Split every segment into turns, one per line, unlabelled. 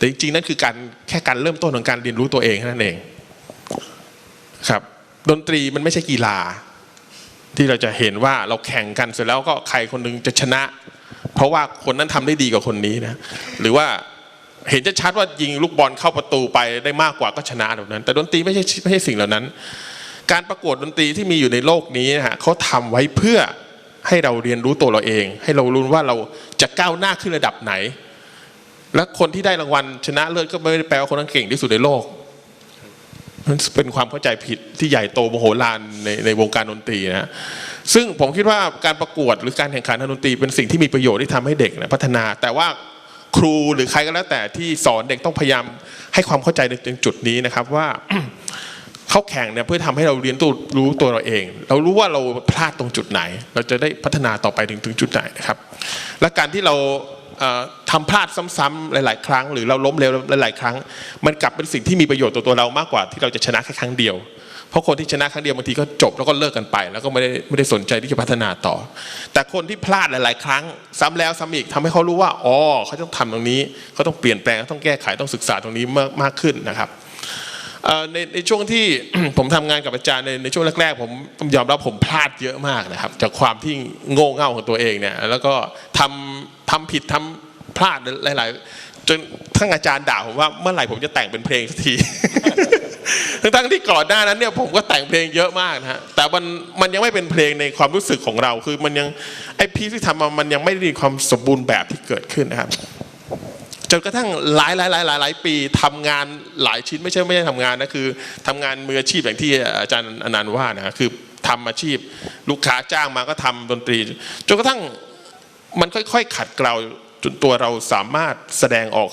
แต่จริงๆนั่นคือการแค่การเริ่มต้นของการเรียนรู้ตัวเองเท่นั้นเองครับดนตรีมันไม่ใช่กีฬา ที่เราจะเห็นว่าเราแข่งกันเสร็จแล้วก็ใครคนหนึงจะชนะ เพราะว่าคนนั้นทำได้ดีกว่าคนนี้นะหรือว่าเห็นจะชัดว่ายิงลูกบอลเข้าประตูไปได้มากกว่าก็ชนะแบบนั้น แต่ดนตรีไม่ใช่ไม่ใช่สิ่งเหล่านั้น การประกวดดนตรีที่มีอยู่ในโลกนี้นะฮะเขาทำไว้เพื่อให้เราเรียนรู้ตัวเราเอง ให้เรารู้ว่าเราจะก้าวหน้าขึ้นระดับไหน และคนที่ได้รางวัลชนะเลิศก็ไม่ได้แปลว่าคนนั้นเก่งที่สุดในโลกมันเป็นความเข้าใจผิดที่ใหญ่โตโมโหลานในในวงการดนตรีนะซึ่งผมคิดว่าการประกวดหรือการแข่งขันทางดนตรีเป็นสิ่งที่มีประโยชน์ที่ทำให้เด็กนะพัฒนา แต่ว่าครูหรือใครก็แล้วแต่ที่สอนเด็กต้องพยายามให้ความเข้าใจในจุดนี้นะครับว่าเขาแข่งเนี่ยเพื่อทำให้เราเรียนตัวรู้ตัวเราเอง เรารู้ว่าเราพลาดตรงจุดไหน เราจะได้พัฒนาต่อไปถึงถึงจุดไหนนะครับ และการที่เรา ทำพลาดซ้ำๆหลาย ๆ ครั้ง หรือเราล้มเหลวหลาย ๆ ครั้ง มันกลับเป็นสิ่งที่มีประโยชน์ต่อตัวเรามากกว่าที่เราจะชนะแค่ครั้งเดียว เพราะคนที่ชนะครั้งเดียวบางทีก็จบแล้วก็เลิกกันไป แล้วก็ไม่ได้ไม่ได้สนใจที่จะพัฒนาต่อ แต่คนที่พลาดหลาย ๆ ครั้ง ซ้ำแล้วซ้ำอีกทำให้เขารู้ว่าอ๋อเขาต้องทำตรงนี้เขาต้องเปลี่ยนแปลงเขาต้องแก้ไขต้องศึกษาตรงนี้มากมากขึ้นนะครับ ในในช่วงที่ผมทำงานกับอาจารย์ในในช่วงแรกๆผมต้องยอมรับผมพลาดเยอะมากนะครับ จากความที่โง่เง่าของตัวเองเนี่ยแล้วก็ทำทำผิดทำพลาดหลาย ๆ จนทั้งอาจารย์ด่าผมว่าเมื่อไหร่ผมจะแต่งเป็นเพลงสักทีทั้งๆที่ก่อนหน้านั้นเนี่ยผมก็แต่งเพลงเยอะมากนะฮะแต่มันมันยังไม่เป็นเพลงในความรู้สึกของเรา คือมันยังไอพีที่ทำมามันยังไม่ได้มีความสมบูรณ์แบบที่เกิดขึ้นนะครับ จนกระทั่งหลายหลายหลายหลายหลายปีทำงานหลายชิ้นไม่ใช่ไม่ใช่ทำงานนะคือทำงานมืออาชีพอย่างที่อาจารย์อนันต์ว่านะคือทำอาชีพ ลูกค้าจ้างมาก็ทำดนตรีจนกระทั่งมันค่อยๆ ขัดเกลาจนตัวเราสามารถแสดงออก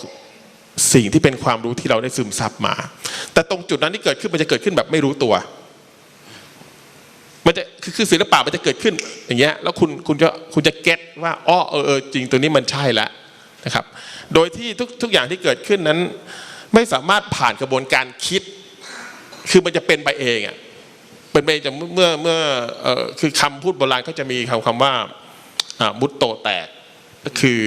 สิ่งที่เป็นความรู้ที่เราได้ซึมซับมา แต่ตรงจุดนั้นที่เกิดขึ้นมันจะเกิดขึ้นแบบไม่รู้ตัว มันจะคือคือศิลปะมันจะเกิดขึ้นอย่างเงี้ย แล้วคุณคุณจะคุณจะเก็ตว่าอ้อเออเออจริงตัวนี้มันใช่แล้ว นะครับ โดยที่ทุกทุกอย่างที่เกิดขึ้นนั้น ไม่สามารถผ่านกระบวนการคิด คือมันจะเป็นไปเองอะเป็นไปจากเมื่อเมื่อออคือคำพูดโบราณก็จะมีคำคำว่ามุตโตแตกก็คือ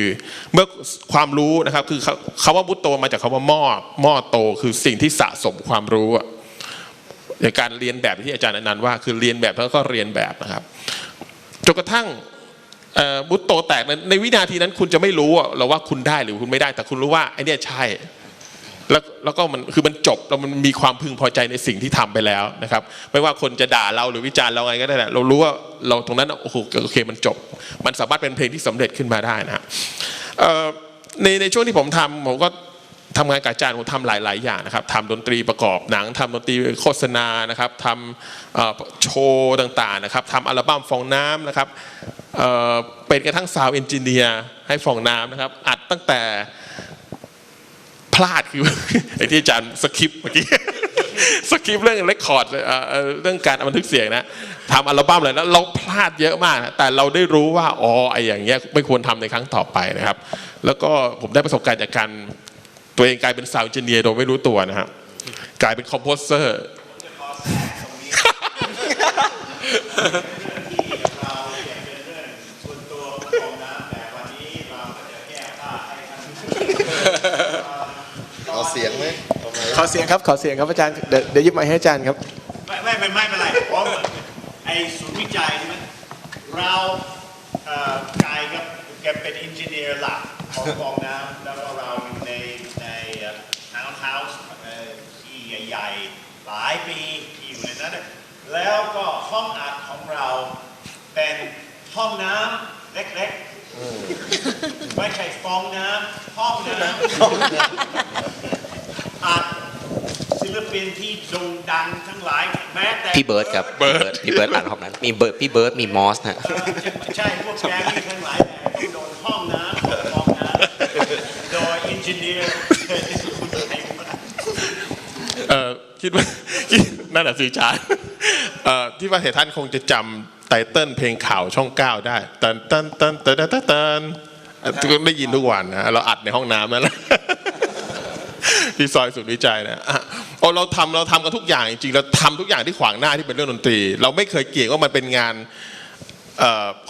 เมื่อความรู้นะครับคือคำว่ามุตโตมาจากคำว่าหม้อหม้อโต คือสิ่งที่สะสมความรู้อะในการเรียนแบบที่อาจารย์อนันต์ว่า คือเรียนแบบแล้วก็เรียนแบบนะครับจนกระทั่ง บุตโตแตกในในวินาทีนั้นคุณจะไม่รู้อะเราว่าคุณได้หรือคุณไม่ได้ แต่คุณรู้ว่าไอ้เนี่ยใช่ แล้วแล้วก็มันคือมันจบแล้วมันมีความพึงพอใจในสิ่งที่ทำไปแล้วนะครับ ไม่ว่าคนจะด่าเราหรือวิจารณ์เราไงก็ได้แหละเรารู้ว่าเราตรงนั้นโอ้โหโอเคมันจบ มันสามารถเป็นเพลงที่สำเร็จขึ้นมาได้นะในในช่วงที่ผมทำผมก็ ทำงานกับอาจารย์ผมทำหลาย ๆ อย่างนะครับทำดนตรีประกอบหนังทำดนตรีโฆษณานะครับทำโชว์ต่าง ๆ นะครับทำอัลบั้มฟองน้ำนะครับเเป็นกระทั่งซาวเอนจิเนียร์ให้ฟองน้ำนะครับ อัดตั้งแต่พลาดคือไอ้ที่อาจารย์สคริปต์เมื่อกี้สคริปต์เรื่องเรคคอร์ดเรื่องการบันทึกเสียงนะทำอัลบั้มอะไรแล้วเราพลาดเยอะมาก แต่เราได้รู้ว่าอ๋อไอ้อย่างเงี้ยไม่ควรทำในครั้งต่อไปนะครับ แล้วก็ผมได้ประสบการณ์จากการ ตัวเองกลายเป็นซาวด์เจเนียร์โดยไม่รู้ตัวนะครับกลายเป็นคอมโพเซอร์
เอาเสียงไหมเอาไหม
ขอเสียงครับขอเสียงครับอาจารย์เดี๋ยวเดี๋ยวยิบไมค์ให้อาจารย์ครับ
ไม่ไม่ไม่ไม่เป็นไรเพราะไอ้ศูนย์วิจัยใช่ไหมเราเอ่อกายกับแกเป็นอินจิเนียร์หลักของฟองน้ำแล้วก็เราอยู่ในในทาวน์เฮาส์ที่ใหญ่ๆหลายปีที่อยู่ในนั้นน่ะแล้วก็ห้องอัดของเราเป็นห้องน้ำเล็กๆไม่ใช่ฟองน้ำห้องน้ำอัดศิลปินที่โด่งดังทั้งหลายแม้แต่
พี่เบิร์ดครับ
เบิร์ด
พี่เบิร์ดอ่านห้องนั้นมีเบิร์ดพี่เบิร์ดมีมอสนะ
ใช่พวกแกนี่ทั้งหลายแหล่ต้องโดนห้องน้ำห้องน้ำโดยอินจิเนียร์คุณไทยมาก
เอ่อคิดว่าคิด นั่นแหละสิอาจาร์ที่ว่าเหตุท่านคงจะจำไตเติ้ลเพลงข่าวช่องเก้าได้ตันตันตันตันตันตันตันเอ่ได้ยินทุกวันนะเราอัดในห้องน้ำนั่นแหละที่ซอยศูนย์วิจัยนะโอ้เราทำเราทำกันทุกอย่างจริงเราทำทุกอย่างที่ขวางหน้าที่เป็นเรื่องดนตรี เราไม่เคยเกี่ยงว่ามันเป็นงาน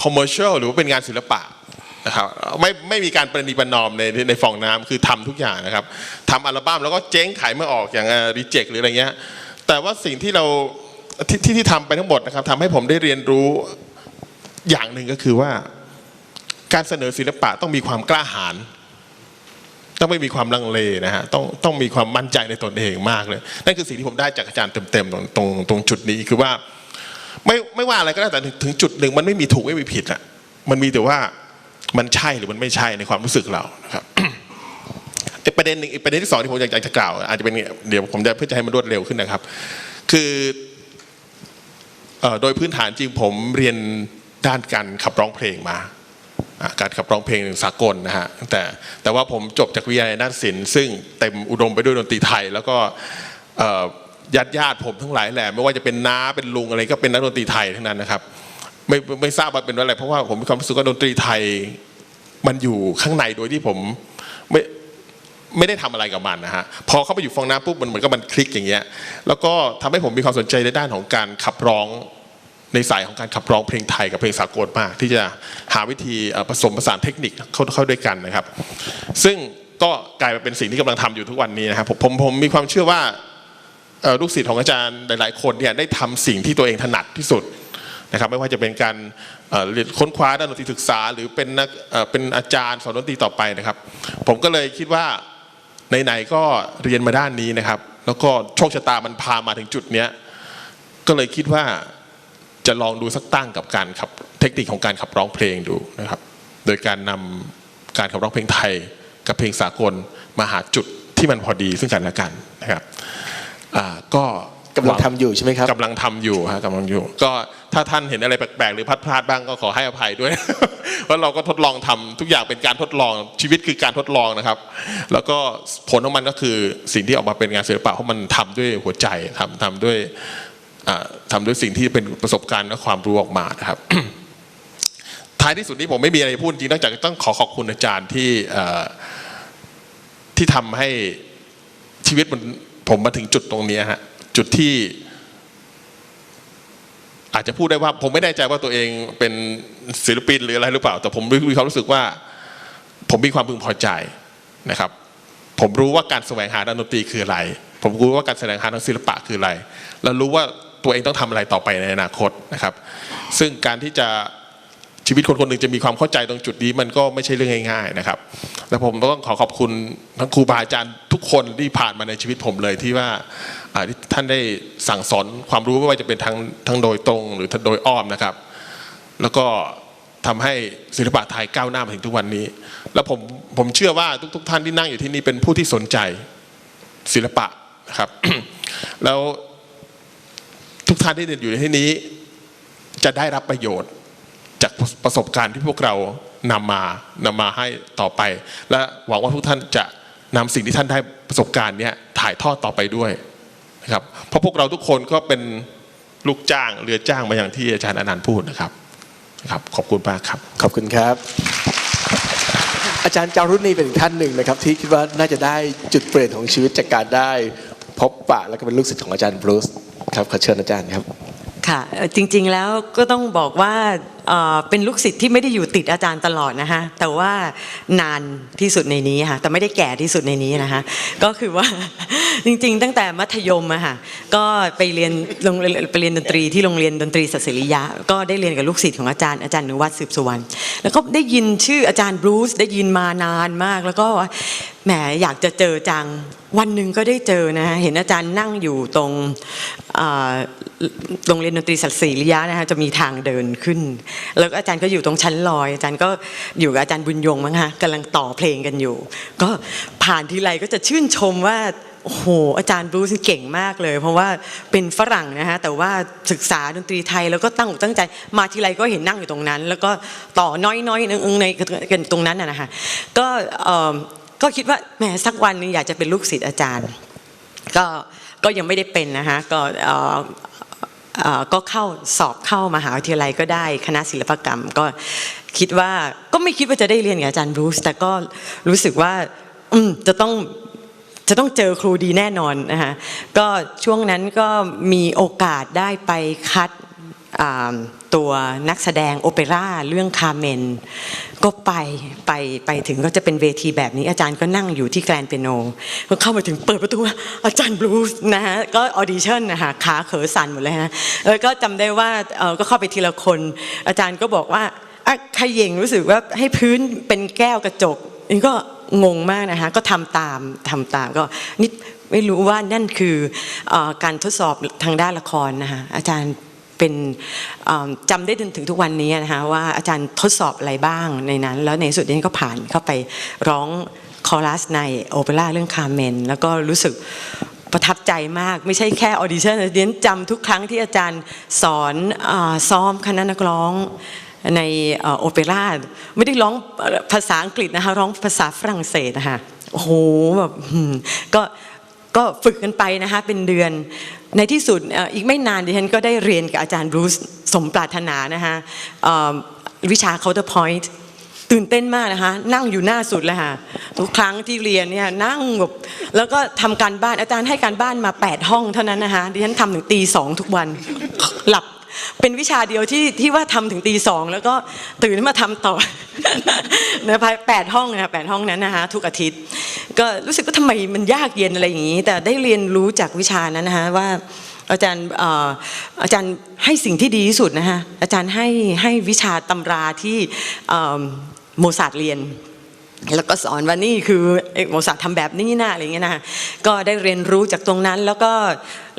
คอมเมอร์เชียลหรือว่าเป็นงานศิลปะนะครับไม่ไม่มีการประนีประนอมในในฟองน้ำคือทำทุกอย่างนะครับทำอัลบั้มแล้วก็เจ๊งขายไม่ออกอย่างรีเจ็คหรืออะไรเงี้ย แต่ว่าสิ่งที่เราที่ที่ที่ทำไปทั้งหมดนะครับทำให้ผมได้เรียนรู้อย่างหนึ่งก็คือว่า การเสนอศิลปะต้องมีความกล้าหาญต้องไม่มีความลังเลนะฮะต้องต้องมีความมั่นใจในตนเองมากเลยนั่นคือสิ่งที่ผมได้จากอาจารย์เต็มๆตรงตรงตรงจุดนี้คือว่า ไม่ไม่ว่าอะไรก็ได้แต่ถึงถึงจุดหนึ่งมันไม่มีถูกไม่มีผิดอะมันมีแต่ว่ามันใช่หรือมันไม่ใช่ในความรู้สึกเรานะครับ อีกประเด็นหนึ่งอีกประเด็นที่สองที่ผมอยากจะกล่าว อาจจะเป็นเดี๋ยวผมจะเพื่อจะให้มันรวดเร็วขึ้นนะครับ คือโดยพื้นฐานจริงผมเรียนด้านการขับร้องเพลงมา การขับร้องเพลงสากลนะฮะแต่แต่ว่าผมจบจากวิทยาลัยด้านศิลป์ซึ่งเต็มอุดมไปด้วยดนตรีไทย แล้วก็ญาติญาติผมทั้งหลายแหละไม่ว่าจะเป็นน้าเป็นลุงอะไรก็เป็นนักดนตรีไทยทั้งนั้นนะครับ ไม่ไม่ไม่ทราบว่าเป็นอะไร เพราะว่าผมมีความรู้สึกว่าดนตรีไทยมันอยู่ข้างในโดยที่ผมไม่ ไม่ได้ทำอะไรกับมันนะฮะพอเข้าไปอยู่ฟองน้ำปุ๊บมันเหมือนกับมันคลิกอย่างเงี้ยแล้วก็ทำให้ผมมีความสนใจในด้านของการขับร้องในสายของการขับร้องเพลงไทยกับเพลงสากลมาก ที่จะหาวิธีผสมผสานเทคนิคเข้าเข้าด้วยกันนะครับ ซึ่งก็กลายมาเป็นสิ่งที่กำลังทำอยู่ทุกวันนี้นะครับผมผมมีความเชื่อว่าลูกศิษย์ของอาจารย์หลาย ๆ คนเนี่ยได้ทำสิ่งที่ตัวเองถนัดที่สุดนะครับไม่ว่าจะเป็นการค้นคว้าด้านดนตรีศึกษา หรือเป็นนักเป็นอาจารย์สอนดนตรีต่อไปนะครับ ผมก็เลยคิดว่า ไหนๆก็เรียนมาด้านนี้นะครับ แล้วก็โชคชะตามันพามาถึงจุดเนี้ยก็เลยคิดว่าจะลองดูสักตั้งกับการขับเทคนิคของการขับร้องเพลงดูนะครับ โดยการนำการขับร้องเพลงไทย กับเพลงสากลมาหาจุดที่มันพอดีซึ่งกันและกันนะครับอ่าก็
กำลังทำอยู่ใช่ไหมครับ
กำลังทำอยู่ฮะกำลังอยู่ ก็ ถ้าท่านเห็นอะไรแปลกๆ หรือพลาดพลาดๆบ้างก็ขอให้อภัยด้วย เพราะเราก็ทดลองทำทุกอย่างเป็นการทดลองชีวิตคือการทดลองนะครับ แล้วก็ผลของมันก็คือสิ่งที่ออกมาเป็นงานศิลปะเพราะมันทำด้วยหัวใจทำทำด้วยอ่าทำด้วยสิ่งที่เป็นประสบการณ์และความรู้ออกมานะครับ ท้ายที่สุดนี้ผมไม่มีอะไรพูดจริงนอกจากต้องขอขอบคุณอาจารย์ที่ที่ทำให้ชีวิตมันผมมาถึงจุดตรงนี้ฮะจุดที่ อาจจะพูดได้ว่าผมไม่แน่ใจว่าตัวเองเป็นศิลปินหรืออะไรหรือเปล่า แต่ผมมีความรู้สึกว่า ผมมีความพึงพอใจนะครับ ผมรู้ว่าการแสวงหาด้านดนตรีคืออะไร ผมรู้ว่าการแสวงหาทางศิลปะคืออะไร แล้วรู้ว่าตัวเองต้องทำอะไรต่อไปในอนาคตนะครับ ซึ่งการที่จะชีวิตคนคนหนึ่งจะมีความเข้าใจตรงจุดนี้มันก็ไม่ใช่เรื่องง่าย ๆนะครับ และผมต้องขอขอบคุณทั้งครูบาอาจารย์ทุกคนที่ผ่านมาในชีวิตผมเลยที่ว่า ที่ท่านได้สั่งสอนความรู้ไม่ว่าจะเป็นทั้งทั้งโดยตรงหรือโดยอ้อมนะครับ แล้วก็ทำให้ศิลปะไทยก้าวหน้ามาถึงทุกวันนี้ แล้วผมผมเชื่อว่าทุก ๆ ท่านที่นั่งอยู่ที่นี่เป็นผู้ที่สนใจศิลปะนะครับ แล้วทุกท่านที่อยู่ในที่นี้ จะได้รับประโยชน์จากประสบการณ์ที่พวกเรานำมานำมาให้ต่อไป และหวังว่าทุกท่านจะนำสิ่งที่ท่านได้ประสบการณ์นี้ถ่ายทอดต่อไปด้วย นะครับเพราะพวกเราทุกคนก็เป็นลูกจ้างเรือจ้างมาอย่างที่อาจารย์อนันต์พูดนะครับครับขอบคุณมากครับ
ขอบคุณครับ อาจารย์จารุณีเป็นอีกท่านหนึ่งนะครับ ที่คิดว่าน่าจะได้จุดเปลี่ยนของชีวิตจากการได้ พบปะแล้วก็เป็นลูกศิษย์ของอาจารย์บรูซครับขอเชิญอาจารย์ครับ
ค่ะจริงๆแล้วก็ต้องบอกว่าเป็นลูกศิษย์ที่ไม่ได้อยู่ติดอาจารย์ตลอดนะคะแต่ว่านานที่สุดในนี้ค่ะแต่ไม่ได้แก่ที่สุดในนี้นะคะก็คือว่าจริงๆ ตั้งแต่มัธยมอะค่ะก็ไปเรียนโรงไปเรียนดนตรีที่โรงเรียนดนตรีศักดิ์ศิริยะ ก็ได้เรียนกับลูกศิษย์ของอาจารย์อาจารย์นุวัฒน์สืบสุวรรณแล้วก็ได้ยินชื่ออาจารย์บรูซได้ยินมานานมาก แล้วก็แหมอยากจะเจอจัง วันหนึ่งก็ได้เจอนะฮะเห็นอาจารย์นั่งอยู่ตรงโรงเรียนดนตรีศักดิ์ศรีริยะนะคะจะมีทางเดินขึ้น แล้วอาจารย์ก็อยู่ตรงชั้นลอย อาจารย์ก็อยู่กับอาจารย์บุญยงมั้งคะกำลังต่อเพลงกันอยู่ ก็ผ่านทีไรก็จะชื่นชมว่าโอ้โหอาจารย์บรูซเก่งมากเลย เพราะว่าเป็นฝรั่งนะคะแต่ว่าศึกษาดนตรีไทยแล้วก็ตั้งอกตั้งใจมาทีไรก็เห็นนั่งอยู่ตรงนั้น แล้วก็ต่อน้อยๆนึงในกันตรงนั้นนะนะคะก็ ก็คิดว่าแหมสักวันหนึงอยากจะเป็นลูกศิษย์อาจารย์ ก็ก็ยังไม่ได้เป็นนะคะก็เอ่อก็เข้าสอบเข้ามหาวิทยาลัยก็ได้คณะศิลปกรรม ก็คิดว่าก็ไม่คิดว่าจะได้เรียนกับอาจารย์บรูซแต่ก็รู้สึกว่าอืมจะต้องจะต้องเจอครูดีแน่นอนนะคะก็ช่วงนั้นก็มีโอกาสได้ไปคัดอ่า ตัวนักแสดงโอเปร่าเรื่องคาเมน ก็ไปไปไปถึงก็จะเป็นเวทีแบบนี้อาจารย์ก็นั่งอยู่ที่แกรนเปียโนก็เข้ามาถึงเปิดประตูอาจารย์บลูส์นะฮะก็ออดิชั่นนะคะขาเขอสั่นหมดเลยฮะแล้วก็จำได้ว่าเออก็เข้าไปทีละคน อาจารย์ก็บอกว่าอะใครเย่งรู้สึกว่าให้พื้นเป็นแก้วกระจกนี่ก็งงมากนะคะก็ทำตามทำตามก็นิดไม่รู้ว่านั่นคืออการทดสอบทางด้านละครนะคะอาจารย์ เป็นเอ่อจำได้จนถึงทุกวันนี้นะคะว่าอาจารย์ทดสอบอะไรบ้างในนั้น แล้วในสุดนี้ก็ผ่านเข้าไปร้องคอรัสในโอเปร่าเรื่องคาร์เมน แล้วก็รู้สึกประทับใจมากไม่ใช่แค่ออดิชั่นเดียนจำทุกครั้งที่อาจารย์สอนอซ้อมคณะนักร้องในโอเปร่าไม่ได้ร้องภาษาอังกฤษนะคะร้องภาษาฝรั่งเศสนะคะโอ้โหแบบก็ ก็ฝึกกันไปนะคะเป็นเดือน ในที่สุดอีกไม่นานดิฉันก็ได้เรียนกับอาจารย์บรูซสมปรารถนานะคะวิชา counterpoint ตื่นเต้นมากนะคะนั่งอยู่หน้าสุดเลยค่ะทุกครั้งที่เรียนเนี่ยนั่งแบบแล้วก็ทำการบ้านอาจารย์ให้การบ้านมา 8 ห้องเท่านั้นนะคะดิฉันทำถึงตีสองทุกวันหลับ เป็นวิชาเดียวที่ที่ว่าทำถึงตีสองแล้วก็ตื่นมาทำต่อในภายแปดห้องนะคะแปดห้องนั้นนะคะทุกอาทิตย์ ก็รู้สึกว่าทำไมมันยากเย็นอะไรอย่างนี้ แต่ได้เรียนรู้จากวิชานั้นนะคะว่าอาจารย์อาจารย์ให้สิ่งที่ดีที่สุดนะคะอาจารย์ให้ให้วิชาตำราที่โมซาร์ทเรียนแล้วก็สอนว่านี่คือโมซาร์ทำแบบนี้นะอะไรอย่างเงี้ยนะคะก็ได้เรียนรู้จากตรงนั้นแล้วก็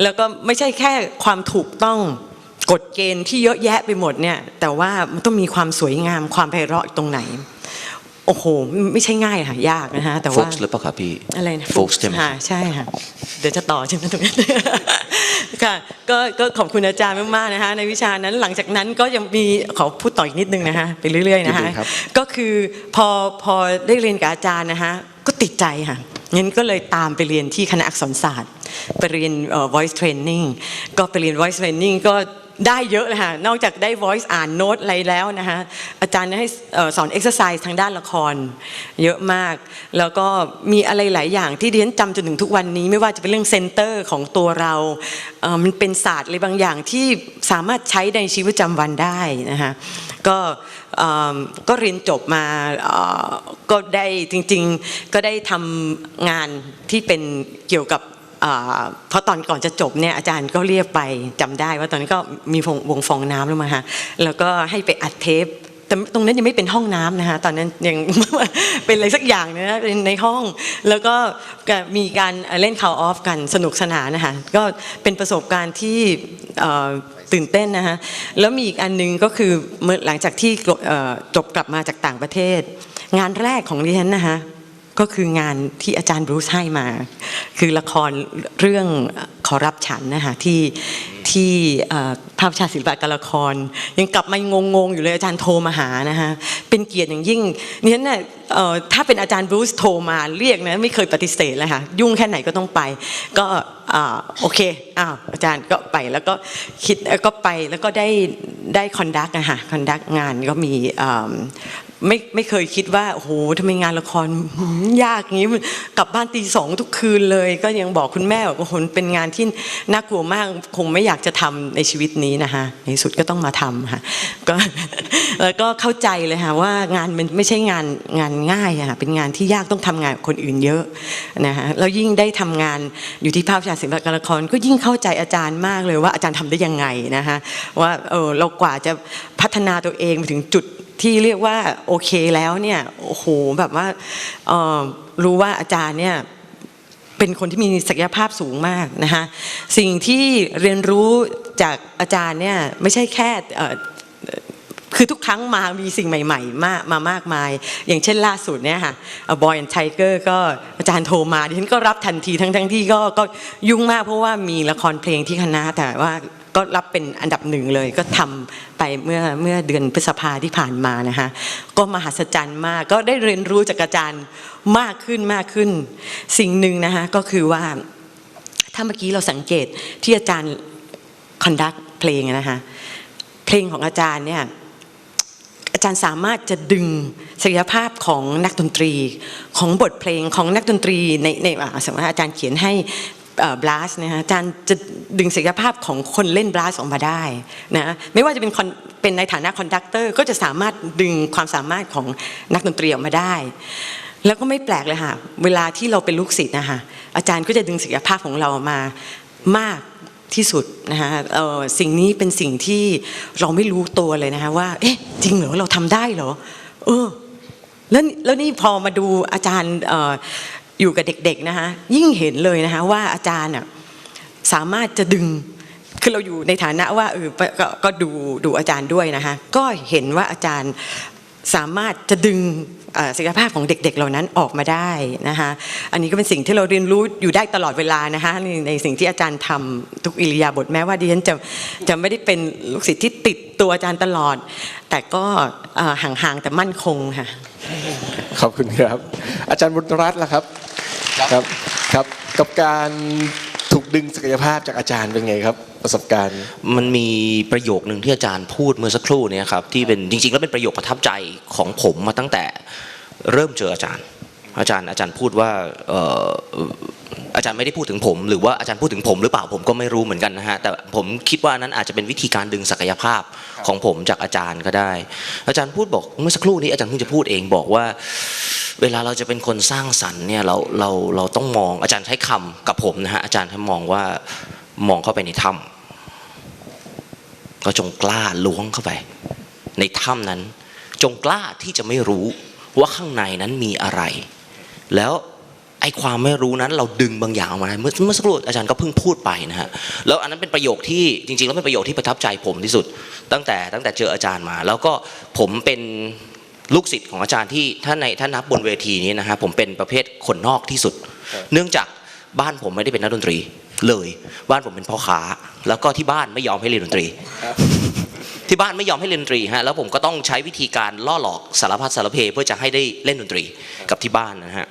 แล้วก็ไม่ใช่แค่ความถูกต้อง กฎเกณฑ์ที่เยอะแยะไปหมดเนี่ยแต่ว่ามันต้องมีความสวยงามความไพเราะตรงไหนโอ้โหไม่ใช่ง่ายค่ะยากนะคะแต่
โฟ
ว่า
กซ์หรือเปล่าครับพี่
อะไรนะ
โฟกซ์ใช่ไหม
ค่ะใช่ค่ะเดี๋ยวจะต่อใช่ไหมตรงนั้นค่ะก็ก็ขอบคุณอาจารย์มากๆนะคะในวิชานั้นหลังจากนั้นก็ยังมีขอพูดต่ออีกนิดนึงนะคะไปเรื่อยๆนะคะ
ยินดีครับ
ก็คือพอพอได้เรียนกับอาจารย์นะคะก็ติดใจค่ะงั้นก็เลยตามไปเรียนที่คณะอักษรศาสตร์ ไปเรียนเอ่อ voice training ก็ไปเรียน voice training ก็ ได้เยอะเลยค่ะ นอกจากได้ voice อ่านโน้ตอะไรแล้วนะคะอาจารย์ให้สอน exercise ทางด้านละคร เยอะมาก แล้วก็มีอะไรหลายอย่างที่ดิฉันจำจนถึงทุกวันนี้ ไม่ว่าจะเป็นเรื่องเซนเตอร์ของตัวเรามันเป็นศาสตร์อะไรบางอย่างที่สามารถใช้ในชีวิตประจำวันได้นะคะก็ก็เรียนจบมาก็ได้จริง ๆ ก็ได้ทำงานที่เป็นเกี่ยวกับ เพราะตอนก่อนจะจบเนี่ยอาจารย์ก็เรียกไปจำได้ว่าตอนนั้นก็มีวงฟองน้ำแล้วมาฮะแล้วก็ให้ไปอัดเทปแต่ตรงนั้นยังไม่เป็นห้องน้ำนะคะตอนนั้นยังเป็นอะไรสักอย่างนะเป็นในห้อง แล้วก็มีการเล่นข่าวออฟกันสนุกสนานนะคะก็เป็นประสบการณ์ที่ตื่นเต้นนะคะแล้วมีอีกอันหนึงก็คือเมื่อหลังจากที่จบกลับมาจากต่างประเทศ งานแรกของดิฉันนะคะ ก็คืองานที่อาจารย์บรูซให้มา คือละครเรื่องขอรับฉันนะคะที่ที่ภาพชาติศิลปะการละคร ยังกลับมางงๆอยู่เลยอาจารย์โทรมาหานะคะเป็นเกียรติอย่างยิ่งเนี่ยน่ะเอ่อถ้าเป็นอาจารย์บรูซโทรมาเรียกนะไม่เคยปฏิเสธเลยค่ะยุ่งแค่ไหนก็ต้องไป ก็โอเคอ้าวอาจารย์ก็ไปแล้วก็คิดก็ไปแล้วก็ได้ได้คอนดักนะคะคอนดักงานก็มี ไม่ไม่เคยคิดว่าโอ้โหทำไมงานละครยากงี้กลับบ้านตีสองทุกคืนเลย ก็ยังบอกคุณแม่บอกว่าเป็นงานที่น่ากลัวมากคงไม่อยากจะทำในชีวิตนี้นะคะในสุดก็ต้องมาทำค่ะก็แล้วก็เข้าใจเลยค่ะว่างานมันไม่ใช่งานงานง่ายค่ะเป็นงานที่ยากต้องทำงานกับคนอื่นเยอะนะคะแล้วยิ่งได้ทำงานอยู่ที่ภาพชาติศิลปะการละครก็ยิ่งเข้าใจอาจารย์มากเลยว่าอาจารย์ทำได้ยังไงนะคะว่าเออเรากว่าจะพัฒนาตัวเองไปถึงจุด ที่เรียกว่าโอเคแล้วเนี่ยโอ้โหแบบว่ารู้ว่าอาจารย์เนี่ยเป็นคนที่มีศักยภาพสูงมากนะคะสิ่งที่เรียนรู้จากอาจารย์เนี่ยไม่ใช่แค่คือทุกครั้งมามีสิ่งใหม่ ๆ มามามากมาย อย่างเช่นล่าสุดเนี่ยค่ะบอยแอนไทเกอร์ก็อาจารย์โทรมาดิฉันก็รับทันทีทั้งทั้งๆที่ก็ก็ยุ่งมากเพราะว่ามีละครเพลงที่คณะแต่ว่า ก็รับเป็นอันดับหนึ่งเลย ก็ทำไปเมื่อเมื่อเดือนพฤษภาที่ผ่านมานะคะก็มหัศจรรย์มาก ก็ได้เรียนรู้จากอาจารย์มากขึ้นมากขึ้น สิ่งหนึ่งนะคะก็คือว่าถ้าเมื่อกี้เราสังเกตที่อาจารย์คอนดักเพลงนะคะเพลงของอาจารย์เนี่ยอาจารย์สามารถจะดึงศักยภาพของนักดนตรีของบทเพลงของนักดนตรีในในอ่าสมมติว่าอาจารย์เขียนให้ บลัสนะฮะอาจารย์จะดึงศักยภาพของคนเล่นบลัสออกมาได้นะไม่ว่าจะเป็นคนเป็นในฐานะคอนดักเตอร์ก็จะสามารถดึงความสามารถของนักดนตรีออกมาได้ แล้วก็ไม่แปลกเลยค่ะเวลาที่เราเป็นลูกศิษย์นะคะอาจารย์ก็จะดึงศักยภาพของเรามามากที่สุดนะคะสิ่งนี้เป็นสิ่งที่เราไม่รู้ตัวเลยนะคะว่าเอ๊ะจริงเหรอเราทำได้เหรอเออแล้วแล้วนี่พอมาดูอาจารย์ อยู่กับเด็กๆนะคะยิ่งเห็นเลยนะคะว่าอาจารย์อะสามารถจะดึงคือเราอยู่ในฐานะว่าเออก็ก็ดูดูอาจารย์ด้วยนะคะก็เห็นว่าอาจารย์สามารถจะดึงศักยภาพของเด็ก ๆ เหล่านั้นออกมาได้นะคะอันนี้ก็เป็นสิ่งที่เราเรียนรู้อยู่ได้ตลอดเวลานะคะในในสิ่งที่อาจารย์ทำทุกอิริยาบถแม้ว่าดิฉันจะจะไม่ได้เป็นลูกศิษย์ที่ติดตัวอาจารย์ตลอด แต่ก็ห่างๆแต่มั่นคงค่ะ
ขอบคุณครับ อาจารย์บุญรัตน์ล่ะครับ ครับครับกับการถูกดึงศักยภาพจากอาจารย์เป็นไงครับ ประสบการณ์
มันมีประโยคหนึ่งที่อาจารย์พูดเมื่อสักครู่เนี้ครับที่เป็นจริงๆแล้วเป็นประโยคประทับใจของผมมาตั้งแต่เริ่มเจออาจารย์ อาจารย์อาจารย์พูดว่าอาจารย์ไม่ได้พูดถึงผม หรือว่าอาจารย์พูดถึงผมหรือเปล่าผมก็ไม่รู้เหมือนกันนะฮะแต่ผมคิดว่านั้นอาจจะเป็นวิธีการดึงศักยภาพของผมจากอาจารย์ก็ได้ อาจารย์พูดบอกเมื่อสักครู่นี้อาจารย์เพิ่งจะพูดเองบอกว่า เวลาเราจะเป็นคนสร้างสรรค์เนี่ยเราเราเราต้องมองอาจารย์ใช้คำกับผมนะฮะอาจารย์ให้มองว่ามองเข้าไปในถ้ำก็จงกล้าล้วงเข้าไป ในถ้ำนั้น จงกล้าที่จะไม่รู้ว่าข้างในนั้นมีอะไร แล้วไอ้ความไม่รู้นั้นเราดึงบางอย่างออกมาได้เมื่อเมื่อสักครู่อาจารย์ก็เพิ่งพูดไปนะฮะแล้วอันนั้นเป็นประโยคที่จริงๆแล้วเป็นประโยคที่ประทับใจผมที่สุด ตั้งแต่ตั้งแต่เจออาจารย์มา แล้วก็ผมเป็นลูกศิษย์ของอาจารย์ที่ถ้านในถ้านนับบนเวทีนี้นะฮะผมเป็นประเภทคนนอกที่สุด เนื่องจากบ้านผมไม่ได้เป็นนักดนตรี เลยบ้านผมเป็นพ่อค้าแล้วก็ที่บ้านไม่ยอมให้เรียนดนตรี ที่บ้านไม่ยอมให้เล่นดนตรีฮะแล้วผมก็ต้องใช้วิธีการล่อหลอกสารพัดสารเพเพื่อจะให้ได้เล่นดนตรีกับที่บ้านนะฮะ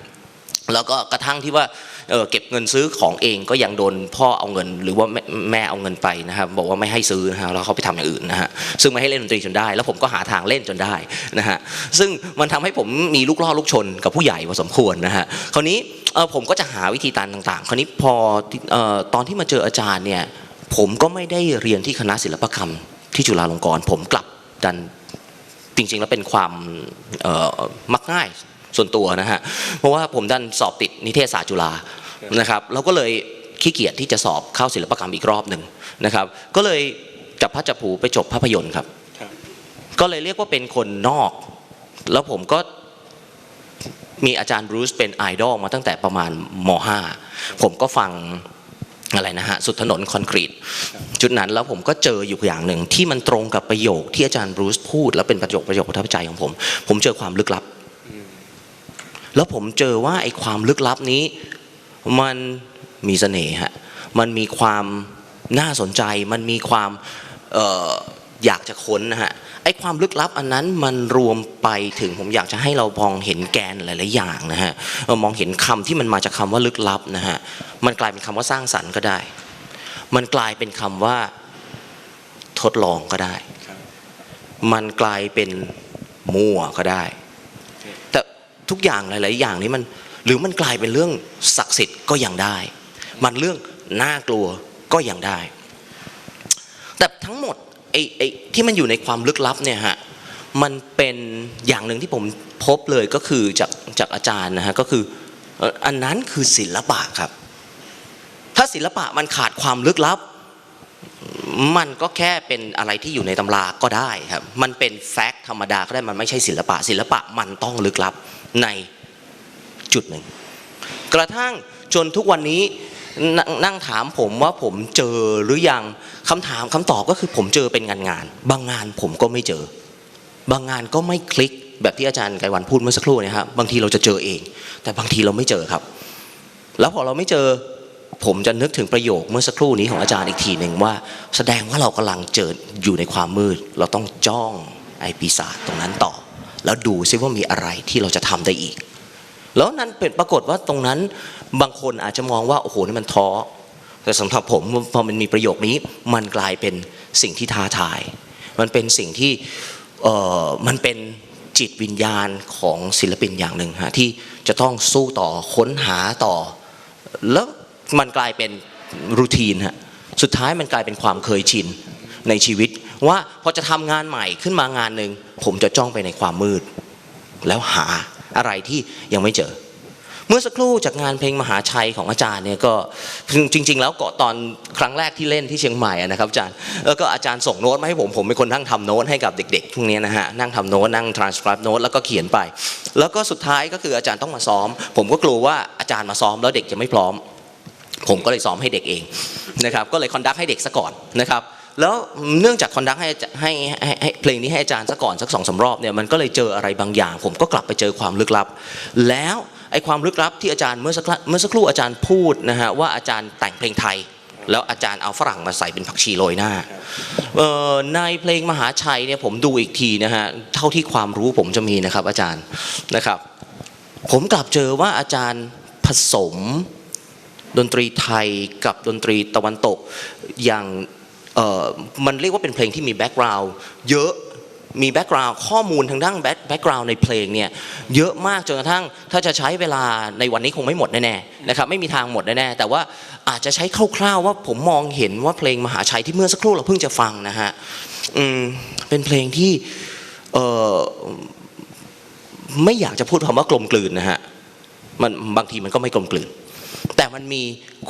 แล้วก็กระทั่งที่ว่าเเก็บเงินซื้อของเองก็ยังโดนพ่อเอาเงิน หรือว่าแม่แมเอาเงินไปนะครับบอกว่าไม่ให้ซื้อนะฮะแล้วเขาไปทำอย่างอื่นนะฮะซึ่งไม่ให้เล่นดนตรีจนได้ แล้วผมก็หาทางเล่นจนได้นะฮะซึ่งมันทำให้ผมมีลูกล่อลูกชนกับผู้ใหญ่พอสมควรนะฮะคราวนี้ผมก็จะหาวิธีการต่างๆ คราวนี้พอออตอนที่มาเจออาจารย์เนี่ยผมก็ไม่ได้เรียนที่คณะศิลปกรรมที่จุฬาลงกรณ์ผมกลับดันจริงๆแล้วเป็นความมักง่าย ส่วนตัวนะฮะเพราะว่าผมดันสอบติดนิเทศศาสตร์จุฬานะครับแล้วก็เลยขี้เกียจที่จะสอบเข้าศิลปกรรมอีกรอบหนึ่งนะครับ ก็เลยจับพัดจับผูไปจบภาพยนตร์ครับ ก็เลยเรียกว่าเป็นคนนอก แล้วผมก็มีอาจารย์บรูซเป็นไอดอลมาตั้งแต่ประมาณม .5 ผมก็ฟังอะไรนะฮะสุดถนนคอนกรีตจุดนั้นแล้วผมก็เจออยู่อย่างหนึ่งที่มันตรงกับประโยคที่อาจารย์บรูซพูด แล้วเป็นประโยคประโยคประทับใจของผม ผมเจอความลึกลับ แล้วผมเจอว่าไอ้ความลึกลับนี้ มันมีเสน่ห์ฮะมันมีความน่าสนใจ มันมีความเอ่ออยากจะค้นนะฮะไอ้ความลึกลับอันนั้นมันรวมไปถึงผมอยากจะให้เรามองเห็นแกนหลายๆอย่างนะฮะเรามองเห็นคำที่มันมาจากคำว่าลึกลับนะฮะมันกลายเป็นคำว่าสร้างสรรค์ก็ได้ มันกลายเป็นคำว่าทดลองก็ได้ มันกลายเป็นมั่วก็ได้แต่ ทุกอย่างหลาย ๆ อย่างนี้มันหรือมันกลายเป็นเรื่องศักดิ์สิทธิ์ก็ยังได้ มันเรื่องน่ากลัวก็ยังได้ แต่ทั้งหมดไอ้ไอ้ที่มันอยู่ในความลึกลับเนี่ยฮะมันเป็นอย่างหนึ่งที่ผมพบเลยก็คือจากจากอาจารย์นะฮะก็คืออันนั้นคือศิลปะครับ ถ้าศิลปะมันขาดความลึกลับ มันก็แค่เป็นอะไรที่อยู่ในตำราก็ได้ครับ มันเป็นแฟกต์ธรรมดาก็ได้มันไม่ใช่ศิลปะ ศิลปะมันต้องลึกลับ ในจุดหนึ่ง กระทั่งจนทุกวันนี้นนั่งถามผมว่าผมเจอหรือยังคำถามคำตอบก็คือผมเจอเป็นงานงาน บางงานผมก็ไม่เจอ บางงานก็ไม่คลิกแบบที่อาจารย์ไกวันพูดเมื่อสักครู่เนยครับบางทีเราจะเจอเอง แต่บางทีเราไม่เจอครับ แล้วพอเราไม่เจอผมจะนึกถึงประโยคเมื่อสักครู่นี้ของอาจารย์อีกทีหนึ่งว่า แสดงว่าเรากำลังเจออยู่ในความมืด เราต้องจ้องไอ้ปีศาจตรงนั้นต่อ แล้วดูซิว่ามีอะไรที่เราจะทำได้อีก แล้วนั้นเป็นปรากฏว่าตรงนั้นบางคนอาจจะมองว่าโอ้โหนี่มันท้อแต่สำหรับผมพอมันมีประโยคนี้ มันกลายเป็นสิ่งที่ท้าทาย มันเป็นสิ่งที่เอ่อมันเป็นจิตวิญญาณของศิลปินอย่างหนึ่งฮะที่จะต้องสู้ต่อค้นหาต่อ แล้วมันกลายเป็นรูทีนฮะสุดท้ายมันกลายเป็นความเคยชินในชีวิต ว่าพอจะทำงานใหม่ขึ้นมางานหนึ่งผมจะจ้องไปในความมืด แล้วหาอะไรที่ยังไม่เจอ เมื่อสักครู่จากงานเพลงมหาชัยของอาจารย์เนี่ยก็จริง ๆ แล้วก็ตอนครั้งแรกที่เล่นที่เชียงใหม่นะครับอาจารย์แล้วก็อาจารย์ส่งโน้ตมาให้ผมผมเป็นคนนั่งทำโน้ตให้กับเด็กๆพวกเนี้ยนะฮะนั่งทำโน้ตนั่ง transcribe โน้ตแล้วก็เขียนไป แล้วก็สุดท้ายก็คืออาจารย์ต้องมาซ้อม ผมก็กลัวว่าอาจารย์มาซ้อมแล้วเด็กจะไม่พร้อมผมก็เลยซ้อมให้เด็กเองนะครับก็เลยคอนดักให้เด็กซะก่อนนะครับ แล้วเนื่องจากคอนดักให้ให้ให้เพลงนี้ให้อาจารย์ซะก่อนสักสองสารอบเนี่ยมันก็เลยเจออะไรบางอย่าง ผมก็กลับไปเจอความลึกลับ แล้วไอ้ความลึกลับที่อาจารย์เมื่อสักเมื่อสักครู่อาจารย์พูดนะฮะว่าอาจารย์แต่งเพลงไทย แล้วอาจารย์เอาฝรั่งมาใส่เป็นผักชีโรยหน้าในเพลงมหาชัยเนี่ยผมดูอีกทีนะฮะเท่าที่ความรู้ผมจะมีนะครับอาจารย์นะครับ ผมกลับเจอว่าอาจารย์ผสมดนตรีไทยกับดนตรีตะวันตกอย่าง มันเรียกว่าเป็นเพลงที่มีแบ็กกราวด์เยอะมีแบ็กกราวด์ข้อมูลทางด้านแบ็กกราวด์ในเพลงเนี่ยเยอะมากจนกระทั่งถ้าจะใช้เวลาในวันนี้คงไม่หมดแน่ๆนะครับไม่มีทางหมดแน่ๆแต่ว่าอาจจะใช้คร่าวๆว่าผมมองเห็นว่าเพลงมหาชัยที่เมื่อสักครู่เราเพิ่งจะฟังนะฮะเป็นเพลงที่ไม่อยากจะพูดคำว่ากลมกลืนนะฮะมันบางทีมันก็ไม่กลมกลืน แต่มันมี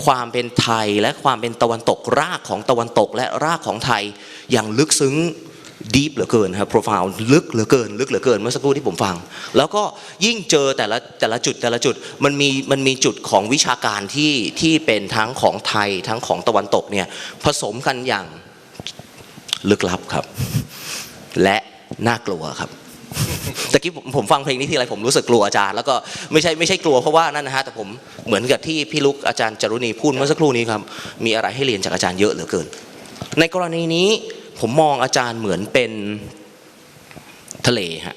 ความเป็นไทยและความเป็นตะวันตกรากของตะวันตกและรากของไทยอย่างลึกซึ้งดีฟเหลือเกินครับโปรไฟล์ลึกเหลือเกิน ลึกเหลือเกินเมื่อสักครู่ที่ผมฟัง แล้วก็ยิ่งเจอแต่ละแต่ละจุดแต่ละจุดมันมีมันมีจุดของวิชาการที่ที่เป็นทั้งของไทยทั้งของตะวันตกเนี่ยผสมกันอย่างลึกลับครับ และน่ากลัวครับ ตะกี้ผมผมฟังเพลงนี้ทีไรผมรู้สึกกลัวอาจารย์แล้วก็ไม่ใช่ไม่ใช่กลัวเพราะว่านั่นนะฮะแต่ผมเหมือนกับที่พี่ลุกอาจารย์จารุณีพูดเมื่อสักครู่นี้ครับมีอะไรให้เรียนจากอาจารย์เยอะเหลือเกิน ในกรณีนี้ผมมองอาจารย์เหมือนเป็นทะเลฮะ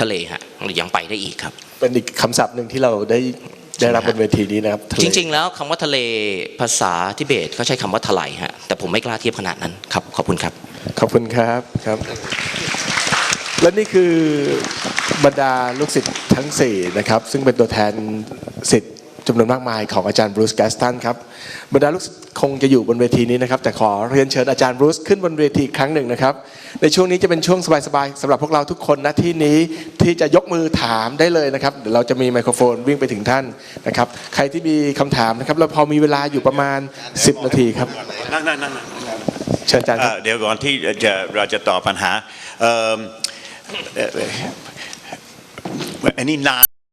ทะเลฮะยังไปได้อีกครับ
เป็นอีกคำศัพท์หนึ่งที่เราได้ได้รับบนเวทีนี้นะครับทะเล
จริง ๆ แล้วคำว่าทะเลภาษาทิเบตเขาใช้คำว่าทลายฮะแต่ผมไม่กล้าเทียบขนาดนั้นครับขอบคุณครับ
ขอบคุณครับครับ และนี่คือบรรดาลูกศิษย์ทั้ง4นะครับซึ่งเป็นตัวแทนศิษย์จำนวนมากมายของอาจารย์บรูซแกสตันครับบรรดาลูกศิษย์คงจะอยู่บนเวทีนี้นะครับ แต่ขอเรียนเชิญอาจารย์บรูซขึ้นบนเวทีอีกครั้งหนึ่งนะครับ ในช่วงนี้จะเป็นช่วงสบายๆสำหรับพวกเราทุกคนณที่นี้ที่จะยกมือถามได้เลยนะครับเดี๋ยวเราจะมีไมโครโฟนวิ่งไปถึงท่านนะครับ ใครที่มีคำถามนะครับเราพอมีเวลาอยู่ประมาณ 10 นาทีครับ
นั่งนั่งนั่ง
เชิญอาจารย์ค
เอ่
รับ
อเดี๋ยวก่อนที่จะเราจะตอบปัญหาเอิ่ม any non